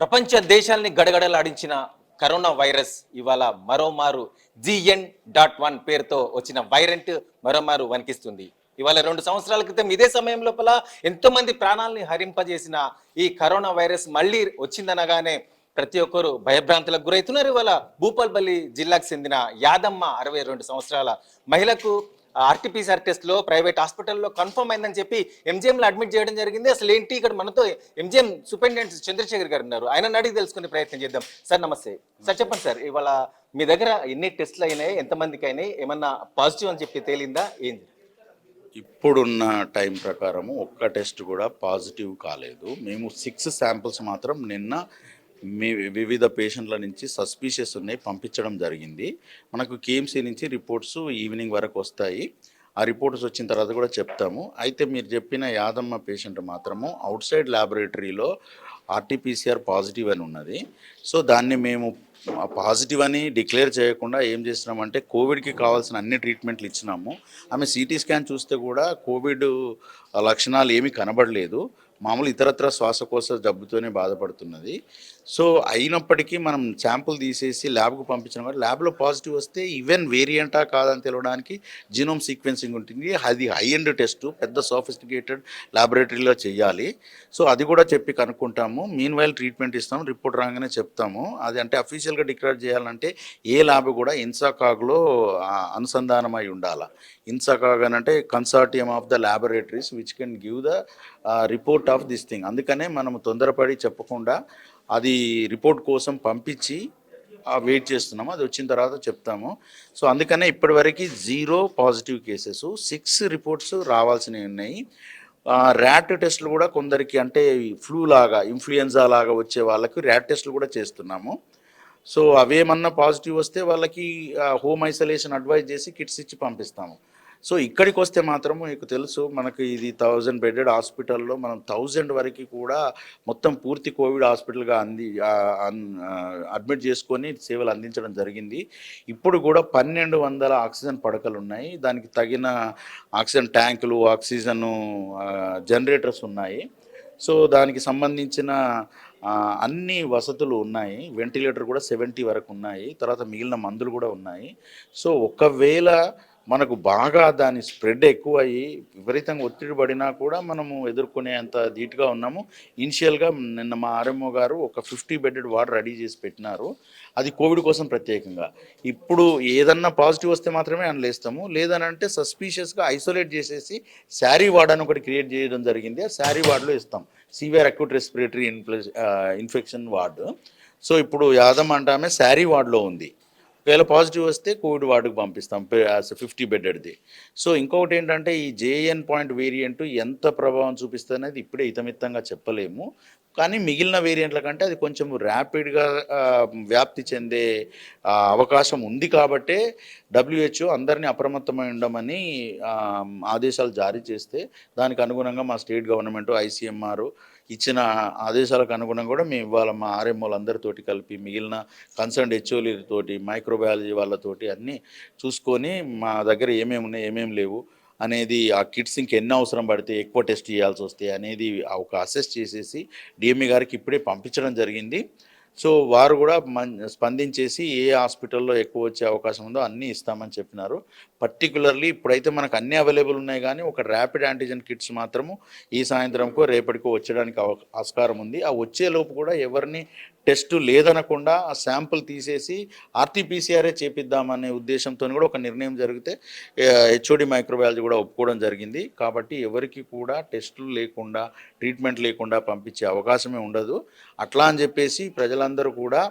ప్రపంచ దేశాల్ని గడగడలాడించిన corona virus ఇవాళ మరోమారు జిఎన్ డాట్ వన్ పేరుతో వచ్చిన వైరెంట్ మరోమారు వణికిస్తుంది. ఇవాళ రెండు సంవత్సరాల క్రితం ఇదే సమయం లోపల ఎంతో మంది ప్రాణాలని హరింపజేసిన ఈ కరోనా వైరస్ మళ్ళీ వచ్చిందనగానే ప్రతి ఒక్కరు భయభ్రాంతులకు గురవుతున్నారు. ఇవాళ భూపాల్పల్లి జిల్లాకు చెందిన యాదమ్మ అరవై రెండు సంవత్సరాల మహిళకు ఆర్టీపీసీఆర్ టెస్ట్లో ప్రైవేట్ హాస్పిటల్లో కన్ఫర్మ్ అయిందని చెప్పి MGM అడ్మిట్ చేయడం జరిగింది. అసలు ఏంటి ఇక్కడ మనతో ఎంజిఎం సూపరింటెండెంట్ చంద్రశేఖర్ గారు ఉన్నారు. ఆయన అడిగి తెలుసుకునే ప్రయత్నం చేద్దాం. సార్ నమస్తే. సార్ చెప్పండి సార్ ఇవాళ మీ దగ్గర ఎన్ని టెస్ట్లు అయినాయి? ఎంతమందికి అయినాయి? ఏమన్నా పాజిటివ్ అని చెప్పి తేలిందా? ఏంది? ఇప్పుడున్న టైం ప్రకారము ఒక్క టెస్ట్ కూడా పాజిటివ్ కాలేదు. మేము సిక్స్ శాంపిల్స్ మాత్రం నిన్న మీ వివిధ పేషెంట్ల నుంచి సస్పీషియస్ ఉన్నాయి పంపించడం జరిగింది. మనకు కేఎంసీ నుంచి రిపోర్ట్స్ ఈవినింగ్ వరకు వస్తాయి. ఆ రిపోర్ట్స్ వచ్చిన తర్వాత కూడా చెప్తాము. అయితే మీరు చెప్పిన యాదమ్మ పేషెంట్ మాత్రము అవుట్ సైడ్ ల్యాబొరేటరీలో ఆర్టీపీసీఆర్ పాజిటివ్ అని ఉన్నది. సో దాన్ని మేము పాజిటివ్ అని డిక్లేర్ చేయకుండా ఏం చేసినామంటే కోవిడ్కి కావాల్సిన అన్ని ట్రీట్మెంట్లు ఇచ్చినాము. ఆమె సిటీ స్కాన్ చూస్తే కూడా కోవిడ్ లక్షణాలు ఏమీ కనబడలేదు. మామూలు ఇతరత్ర శ్వాసకోశ జబ్బుతోనే బాధపడుతున్నది. సో అయినప్పటికీ మనం శాంపుల్ తీసేసి ల్యాబ్కు పంపించిన కూడా ల్యాబ్లో పాజిటివ్ వస్తే ఈవెన్ వేరియంటా కాదని తెలవడానికి జీనోమ్ సీక్వెన్సింగ్ ఉంటుంది. అది హై ఎండ్ టెస్ట్ పెద్ద సోఫిస్టికేటెడ్ ల్యాబొరేటరీలో చేయాలి. సో అది కూడా చెప్పి కనుక్కుంటాము. మీన్ వైల్ ట్రీట్మెంట్ ఇస్తాము రిపోర్ట్ రాగానే చెప్తాము. అది అంటే అఫీషియల్గా డిక్లేర్ చేయాలంటే ఏ ల్యాబ్ కూడా ఇన్సాకాగ్లో అనుసంధానమై ఉండాలి. ఇన్సాకాగ్ అని అంటే consortium of the laboratories which can give the report of this thing. అందుకనే మనం తొందరపడి చెప్పకుండా అది రిపోర్ట్ కోసం పంపించి వెయిట్ చేస్తున్నాము. అది వచ్చిన తర్వాత చెప్తాము. సో అందుకనే ఇప్పటివరకు zero positive cases six reports రావాల్సినవి ఉన్నాయి. ర్యాట్ టెస్టులు కూడా కొందరికి అంటే ఫ్లూ లాగా ఇన్ఫ్లుయెన్జా లాగా వచ్చే వాళ్ళకి ర్యాట్ టెస్టులు కూడా చేస్తున్నాము. సో అవేమన్నా పాజిటివ్ వస్తే వాళ్ళకి హోమ్ ఐసోలేషన్ అడ్వైజ్ చేసి కిట్స్ ఇచ్చి పంపిస్తాము. సో ఇక్కడికి వస్తే మాత్రం మీకు తెలుసు మనకి ఇది థౌజండ్ బెడెడ్ హాస్పిటల్లో మనం థౌజండ్ వరకు కూడా మొత్తం పూర్తి కోవిడ్ హాస్పిటల్గా అంది అన్- అడ్మిట్ చేసుకొని సేవలు అందించడం జరిగింది. ఇప్పుడు కూడా పన్నెండు వందల ఆక్సిజన్ పడకలు ఉన్నాయి. దానికి తగిన ఆక్సిజన్ ట్యాంకులు ఆక్సిజన్ జనరేటర్స్ ఉన్నాయి. సో దానికి సంబంధించిన అన్ని వసతులు ఉన్నాయి. వెంటిలేటర్ కూడా సెవెంటీ వరకు ఉన్నాయి. తర్వాత మిగిలిన మందులు కూడా ఉన్నాయి. సో ఒకవేళ మనకు బాగా దాని స్ప్రెడ్ ఎక్కువ అయ్యి విపరీతంగా ఒత్తిడి పడినా కూడా మనము ఎదుర్కొనే అంత ధీటుగా ఉన్నాము. ఇనిషియల్గా నిన్న మా ఆర్ఎంఓ గారు ఒక ఫిఫ్టీ బెడెడ్ వార్డ్ రెడీ చేసి పెట్టినారు. అది కోవిడ్ కోసం ప్రత్యేకంగా. ఇప్పుడు ఏదన్నా పాజిటివ్ వస్తే మాత్రమే అనలేస్తాము లేదనంటే సస్పీషియస్గా ఐసోలేట్ చేసేసి శారీ వార్డ్ అని ఒకటి క్రియేట్ చేయడం జరిగింది. ఆ శారీ వార్డులో ఇస్తాం severe acute respiratory infection ward. So ఇప్పుడు యాదమ్మ అంటామే శారీ వార్డులో ఉంది. ఒకవేళ పాజిటివ్ వస్తే కోవిడ్ వార్డుకు పంపిస్తాం ఫిఫ్టీ బెడ్డెడ్ది సో ఇంకొకటి ఏంటంటే ఈ జేఎన్ పాయింట్ వేరియంట్ ఎంత ప్రభావం చూపిస్తుంది అనేది ఇప్పుడే ఇతమిత్తంగా చెప్పలేము. కానీ మిగిలిన వేరియంట్ల కంటే అది కొంచెం ర్యాపిడ్గా వ్యాప్తి చెందే అవకాశం ఉంది కాబట్టే డబ్ల్యూహెచ్ఓ అందరినీ అప్రమత్తమై ఉండమని ఆదేశాలు జారీ చేస్తే దానికి అనుగుణంగా మా స్టేట్ గవర్నమెంట్ ఐసీఎంఆర్ ఇచ్చిన ఆదేశాలకు అనుగుణంగా కూడా మేము ఇవాళ మా ఆర్ఎంఓలు అందరితోటి కలిపి మిగిలిన కన్సర్న్ హెచ్ఓలతోటి మైక్రోబయాలజీ వాళ్ళతోటి అన్నీ చూసుకొని మా దగ్గర ఏమేమి ఉన్నాయి ఏమేమి లేవు అనేది ఆ కిట్స్ ఇంకెన్ని అవసరం పడితే ఎక్కువ టెస్ట్ చేయాల్సి వస్తే అనేది ఒక అసెస్ చేసేసి డిఎంఈ గారికి ఇప్పుడే పంపించడం జరిగింది. సో వారు కూడా స్పందించేసి ఏ హాస్పిటల్లో ఎక్కువ వచ్చే అవకాశం ఉందో అన్నీ ఇస్తామని చెప్పినారు. పర్టికులర్లీ ఇప్పుడైతే మనకు అన్నీ అవైలబుల్ ఉన్నాయి కానీ ఒక ర్యాపిడ్ యాంటీజెన్ కిట్స్ మాత్రము ఈ సాయంత్రంకో రేపటికో వచ్చడానికి అవ- ఆస్కారం ఉంది. ఆ వచ్చేలోపు కూడా ఎవరిని టెస్ట్ లేదనకుండా ఆ శాంపుల్ తీసేసి ఆర్టీపీసీఆర్ఏ చేపిద్దామనే ఉద్దేశంతో కూడా ఒక నిర్ణయం జరిగితే హెచ్ఓడి మైక్రోబయాలజీ కూడా ఒప్పుకోవడం జరిగింది. కాబట్టి ఎవరికి కూడా టెస్టులు లేకుండా ట్రీట్మెంట్ లేకుండా పంపించే అవకాశమే ఉండదు. అట్లా అని చెప్పేసి ప్రజలందరూ కూడా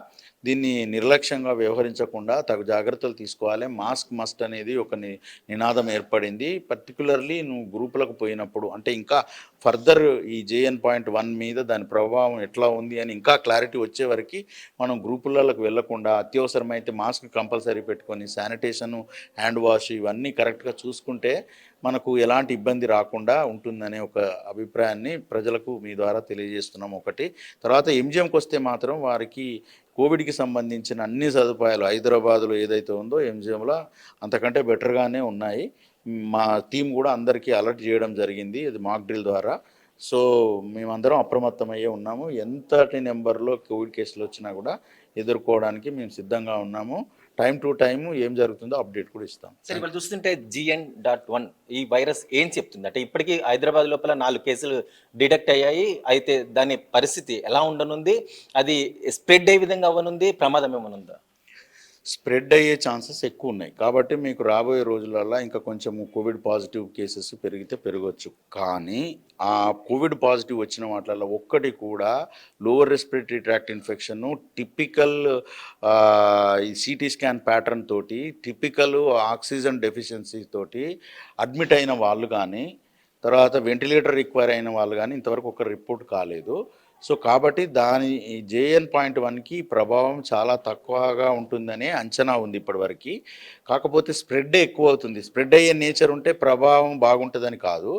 దీన్ని నిర్లక్ష్యంగా వ్యవహరించకుండా తగు జాగ్రత్తలు తీసుకోవాలి. మాస్క్ మస్ట్ అనేది ఒక ని నినాదం ఏర్పడింది. పర్టికులర్లీ నువ్వు గ్రూపులకు పోయినప్పుడు అంటే ఇంకా ఫర్దర్ ఈ జేఎన్ పాయింట్ వన్ మీద దాని ప్రభావం ఎట్లా ఉంది అని ఇంకా క్లారిటీ వచ్చే వరకు మనం గ్రూపులకు వెళ్ళకుండా అత్యవసరమైతే మాస్క్ కంపల్సరీ పెట్టుకొని శానిటేషన్ హ్యాండ్ వాష్ ఇవన్నీ కరెక్ట్గా చూసుకుంటే మనకు ఎలాంటి ఇబ్బంది రాకుండా ఉంటుందనే ఒక అభిప్రాయాన్ని ప్రజలకు మీ ద్వారా తెలియజేస్తున్నాం ఒకటి. తర్వాత ఎంజిఎంకి వస్తే మాత్రం వారికి కోవిడ్కి సంబంధించిన అన్ని సదుపాయాలు హైదరాబాద్లో ఏదైతే ఉందో ఎంజిఎంలో అంతకంటే బెటర్గానే ఉన్నాయి. మా టీం కూడా అందరికీ అలర్ట్ చేయడం జరిగింది ఇది మాక్ డ్రిల్ ద్వారా. సో మేమందరం అప్రమత్తమయ్యే ఉన్నాము. ఎంతటి నెంబర్లో కోవిడ్ కేసులు వచ్చినా కూడా ఎదుర్కోవడానికి మేము సిద్ధంగా ఉన్నాము. టైం టు టైం ఏం జరుగుతుందో అప్డేట్ కూడా ఇస్తాం. సరే ఇప్పుడు చూస్తుంటే జిఎన్ డాట్ వన్ ఈ వైరస్ ఏం చెప్తుంది? అంటే ఇప్పటికీ హైదరాబాద్ లోపల నాలుగు కేసులు డిటెక్ట్ అయ్యాయి. అయితే దాని పరిస్థితి ఎలా ఉండనుంది? అది స్ప్రెడ్ అయ్యే విధంగా అవ్వనుంది? ప్రమాదం ఏమనుందా? స్ప్రెడ్ అయ్యే ఛాన్సెస్ ఎక్కువ ఉన్నాయి. కాబట్టి మీకు రాబోయే రోజులలో ఇంకా కొంచెం కోవిడ్ పాజిటివ్ కేసెస్ పెరిగితే పెరగవచ్చు కానీ ఆ కోవిడ్ పాజిటివ్ వచ్చిన వాటిలలో ఒక్కటి కూడా lower respiratory tract infection typical CT scan pattern తోటి టిపికల్ ఆక్సిజన్ డెఫిషియన్సీ తోటి అడ్మిట్ అయిన వాళ్ళు కానీ తర్వాత వెంటిలేటర్ రిక్వైర్ అయిన వాళ్ళు కానీ ఇంతవరకు ఒక రిపోర్ట్ కాలేదు. సో కాబట్టి దాని జేఎన్ పాయింట్ వన్కి ప్రభావం చాలా తక్కువగా ఉంటుందనే అంచనా ఉంది ఇప్పటివరకు. కాకపోతే స్ప్రెడ్ ఎక్కువ అవుతుంది స్ప్రెడ్ అయ్యే నేచర్ ఉంటే ప్రభావం బాగుంటుందని కాదు.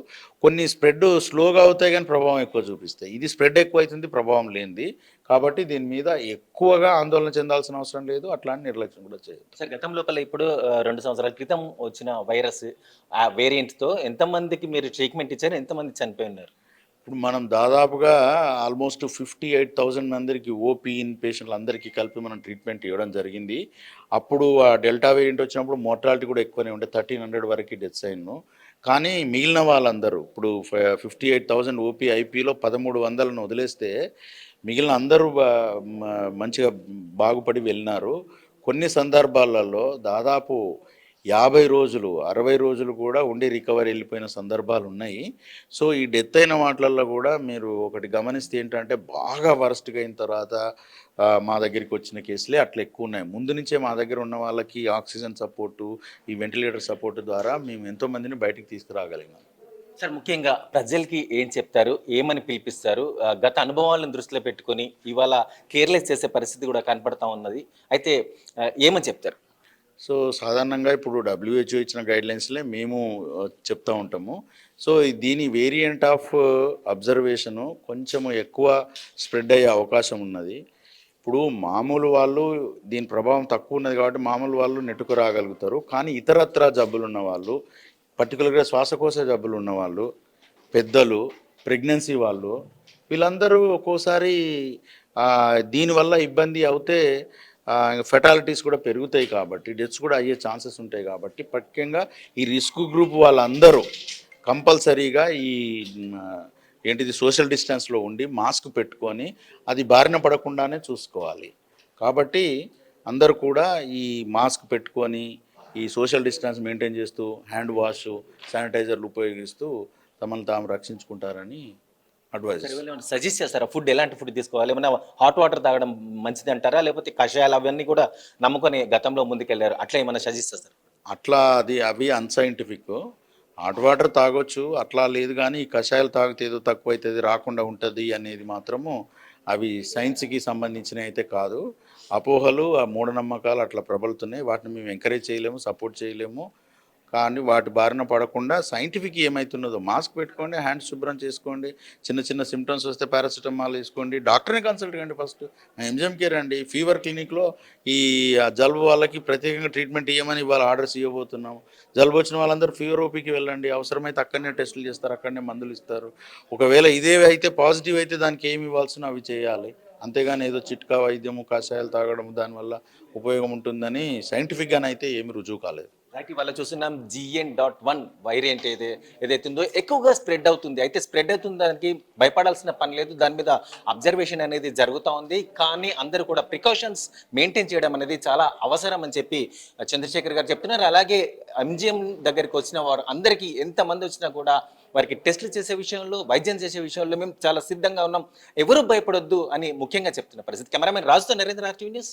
కొన్ని స్ప్రెడ్ స్లోగా అవుతాయి కానీ ప్రభావం ఎక్కువ చూపిస్తాయి. ఇది స్ప్రెడ్ ఎక్కువ అవుతుంది ప్రభావం లేనిది. కాబట్టి దీని మీద ఎక్కువగా ఆందోళన చెందాల్సిన అవసరం లేదు. అట్లాంటి నిర్లక్ష్యం కూడా చేయదు సార్ గతం లోపల ఇప్పుడు రెండు సంవత్సరాల క్రితం వచ్చిన వైరస్ ఆ వేరియంట్తో ఎంతమందికి మీరు ట్రీట్మెంట్ ఇచ్చారు ఎంతమంది చనిపోయి ఉన్నారు? ఇప్పుడు మనం దాదాపుగా ఆల్మోస్ట్ ఫిఫ్టీ ఎయిట్ థౌజండ్ మందికి ఓపీ ఇన్ పేషెంట్లు అందరికీ కలిపి మనం ట్రీట్మెంట్ ఇవ్వడం జరిగింది. అప్పుడు ఆ డెల్టా వేరియంట్ వచ్చినప్పుడు మోర్టాలిటీ కూడా ఎక్కువనే ఉండే థర్టీన్ హండ్రెడ్ వరకు డెత్స్ అయిన కానీ మిగిలిన వాళ్ళందరూ ఇప్పుడు ఫిఫ్టీ ఎయిట్ థౌజండ్ ఓపీ ఐపీలో పదమూడు వందలను వదిలేస్తే మిగిలిన అందరూ మంచిగా బాగుపడి వెళ్ళినారు. కొన్ని సందర్భాలలో దాదాపు యాభై రోజులు అరవై రోజులు కూడా ఉండి రికవరీ వెళ్ళిపోయిన సందర్భాలు ఉన్నాయి. సో ఈ డెత్ అయిన వాటిల్లో కూడా మీరు ఒకటి గమనిస్తే ఏంటంటే బాగా వరస్ట్గా అయిన తర్వాత మా దగ్గరికి వచ్చిన కేసులే అట్లా ఎక్కువ ఉన్నాయి. ముందు నుంచే మా దగ్గర ఉన్న వాళ్ళకి ఆక్సిజన్ సపోర్టు ఈ వెంటిలేటర్ సపోర్టు ద్వారా మేము ఎంతోమందిని బయటకు బయటికి తీసుకురాగలిగాం. సార్ ముఖ్యంగా ప్రజలకి ఏం చెప్తారు ఏమని పిలిపిస్తారు? గత అనుభవాలను దృష్టిలో పెట్టుకొని ఇవాళ కేర్లెస్ చేసే పరిస్థితి కూడా కనపడతా ఉన్నది. అయితే ఏమని చెప్తారు? సో సాధారణంగా ఇప్పుడు డబ్ల్యూహెచ్ఓ ఇచ్చిన గైడ్లైన్స్లే మేము చెప్తూ చెప్తా ఉంటాము. సో దీని వేరియంట్ ఆఫ్ అబ్జర్వేషను కొంచెం ఎక్కువ స్ప్రెడ్ అయ్యే అవకాశం ఉన్నది. ఇప్పుడు మామూలు వాళ్ళు దీని ప్రభావం తక్కువ ఉన్నది కాబట్టి మామూలు వాళ్ళు నెట్టుకు రాగలుగుతారు. కానీ ఇతరత్ర జబ్బులు ఉన్న వాళ్ళు పర్టికులర్గా శ్వాసకోశ జబ్బులు ఉన్న వాళ్ళు పెద్దలు ప్రెగ్నెన్సీ వాళ్ళు వీళ్ళందరూ ఒక్కోసారి దీనివల్ల ఇబ్బంది అవుతే ఫెటాలిటీస్ కూడా పెరుగుతాయి కాబట్టి డెత్స్ కూడా అయ్యే ఛాన్సెస్ ఉంటాయి కాబట్టి ముఖ్యంగా ఈ రిస్క్ గ్రూప్ వాళ్ళందరూ కంపల్సరీగా ఈ ఏంటిది సోషల్ డిస్టెన్స్లో ఉండి మాస్క్ పెట్టుకొని అది బారిన పడకుండానే చూసుకోవాలి. కాబట్టి అందరూ కూడా ఈ మాస్క్ పెట్టుకొని ఈ సోషల్ డిస్టెన్స్ మెయింటైన్ చేస్తూ హ్యాండ్ వాష్ శానిటైజర్లు ఉపయోగిస్తూ తమను తాము రక్షించుకుంటారని అడ్వైజ్ సజెస్ట్ చేస్తారా? ఫుడ్ ఎలాంటి ఫుడ్ తీసుకోవాలి? ఏమైనా హాట్ వాటర్ తాగడం మంచిది అంటారా? లేకపోతే కషాయాలు అవన్నీ కూడా నమ్ముకొని గతంలో ముందుకెళ్ళారు అట్లా ఏమైనా సజెస్ట్ చేస్తారు? అట్లా అది అవి అన్సైంటిఫిక్. హాట్ వాటర్ తాగొచ్చు అట్లా లేదు కానీ ఈ కషాయాలు తాగితే ఏదో తక్కువ అవుతుంది రాకుండా ఉంటుంది అనేది మాత్రము అవి సైన్స్కి సంబంధించినవి అయితే కాదు. అపోహలు ఆ మూఢనమ్మకాలు అట్లా ప్రబలుతున్నాయి. వాటిని మేము ఎంకరేజ్ చేయలేము సపోర్ట్ చేయలేము. కానీ వాటి బారిన పడకుండా సైంటిఫిక్ ఏమవుతున్నదో మాస్క్ పెట్టుకోండి హ్యాండ్ శుభ్రం చేసుకోండి చిన్న చిన్న సిమ్టమ్స్ వస్తే పారాసిటమాల్ వేసుకోండి డాక్టర్ని కన్సల్ట్ కండి ఫస్ట్. ఎంజిఎం కేర్ అండి. ఫీవర్ క్లినిక్లో ఈ జలుబు వాళ్ళకి ప్రత్యేకంగా ట్రీట్మెంట్ ఇవ్వమని ఇవాళ ఆర్డర్స్ ఇవ్వబోతున్నాం జలుబు వచ్చిన వాళ్ళందరూ ఫీవర్ ఓపీకి వెళ్ళండి. అవసరమైతే అక్కడనే టెస్టులు చేస్తారు అక్కడనే మందులు ఇస్తారు. ఒకవేళ ఇదే అయితే పాజిటివ్ అయితే దానికి ఏమి ఇవ్వాల్సిన అవి చేయాలి. అంతేగాని ఏదో చిట్కా వైద్యము కషాయాలు తాగడం దానివల్ల ఉపయోగం ఉంటుందని సైంటిఫిక్గానైతే ఏమి రుజువు కాలేదు. రైట్ ఇవాళ చూస్తున్నాం జిఎన్ డాట్ వన్ వైరియంట్ ఏది ఏదైతే ఉందో ఎక్కువగా స్ప్రెడ్ అవుతుంది. అయితే స్ప్రెడ్ అవుతుంది దానికి భయపడాల్సిన పని లేదు. దాని మీద అబ్జర్వేషన్ అనేది జరుగుతూ ఉంది. కానీ అందరూ కూడా ప్రికాషన్స్ మెయింటైన్ చేయడం అనేది చాలా అవసరం అని చెప్పి చంద్రశేఖర్ గారు చెప్తున్నారు. అలాగే ఎంజిఎం దగ్గరికి వచ్చిన వారు అందరికీ ఎంతమంది వచ్చినా కూడా వారికి టెస్టులు చేసే విషయంలో వైద్యం చేసే విషయంలో మేము చాలా సిద్ధంగా ఉన్నాం. ఎవరు భయపడొద్దు అని ముఖ్యంగా చెప్తున్న పరిస్థితి. కెమెరామెన్ రాజుతో నరేంద్ర ఆర్టీవీ న్యూస్